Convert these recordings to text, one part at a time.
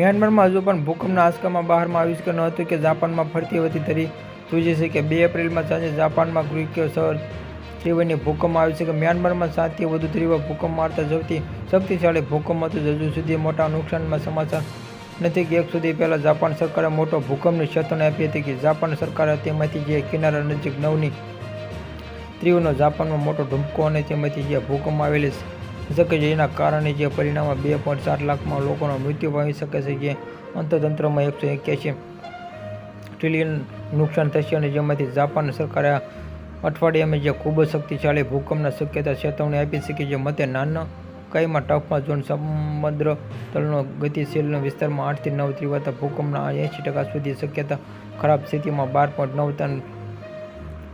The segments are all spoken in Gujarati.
મ્યાનમારમાં હજુ પણ ભૂકંપના આંચકામાં બહારમાં આવિષ્કાર ન હતું કે જાપાનમાં ફરતી વધી ધરી સૂચે છે કે બે એપ્રિલમાં સાંજે જાપાનમાં ક્રિક્યો શહેર ત્રિવેણી ભૂકંપ આવ્યો છે કે મ્યાનમારમાં સાતથી વધુ તીવ્ર ભૂકંપ મારતા સૌથી શક્તિશાળી ભૂકંપ હતું હજુ સુધી મોટા નુકસાનમાં સમાચાર નથી કે એક સુધી પહેલાં જાપાન સરકારે મોટો ભૂકંપની ચેતવણી આપી હતી કે જાપાન સરકારે તેમાંથી જે કિનારા નજીક નવની ત્રીવનો જાપાનમાં મોટો ધુમકો અને તેમાંથી જે ભૂકંપ આવેલી શકે છે જેના કારણે જે પરિણામમાં બે પોઈન્ટ સાત લાખમાં લોકોનો મૃત્યુ પામી શકે છે જે અંતતંત્રમાં એકસો એક્યાસી ટ્રિલિયન નુકસાન થશે અને જેમાંથી જાપાન સરકારે અઠવાડિયામાં જે ખૂબ જ શક્તિશાળી ભૂકંપના શક્યતા ચેતવણી આપી છે કે મતે નાના કઈમાં ટફમાં ઝોન સમુદ્ર તળનો ગતિશીલ વિસ્તારમાં આઠથી નવ તીવ્રતા ભૂકંપના એંશી ટકા સુધી શક્યતા ખરાબ સ્થિતિમાં બાર પોઈન્ટ નવ ત્રણ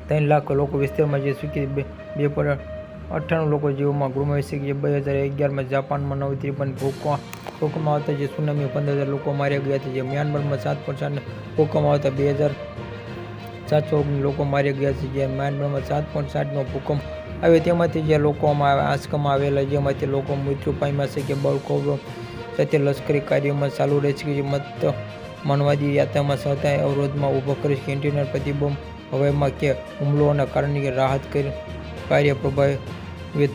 ત્રણ લાખ લોકો વિસ્તારમાં જે સૂકી બે બે પોઈન્ટ અઠ્ઠાણું લોકો જીવોમાં ગુમાવી છે. કે જે બે હજાર અગિયારમાં જાપાનમાં નવ ત્રેપન ભૂકંપ ભૂકંપ આવતા જે સુનામી પંદર હજાર લોકો માર્યા ગયા હતા. જે મ્યાનમારમાં સાત પોઈન્ટ સાત ભૂકંપ આવતા બે હજાર સાતસો ઓગણીસ લોકો માર્યા ગયા છે. જે મ્યાનમારમાં સાત પોઈન્ટ સાતનો ભૂકંપ આવ્યો. તેમાંથી જે લોકોમાં આંચકામાં આવેલા, જેમાંથી લોકો મૃત્યુ પામ્યા છે કે બળકો સાથે લશ્કરી કાર્યોમાં ચાલુ રહે છે કે મત માનવાદી યાત્રામાં સહતા અવરોધમાં ઊભો કરી ઇન્ટરનેટ પ્રતિબંધ હવાઈમાં કે હુમલોના કારણે રાહત કરી કાર્ય પ્રભાવિત with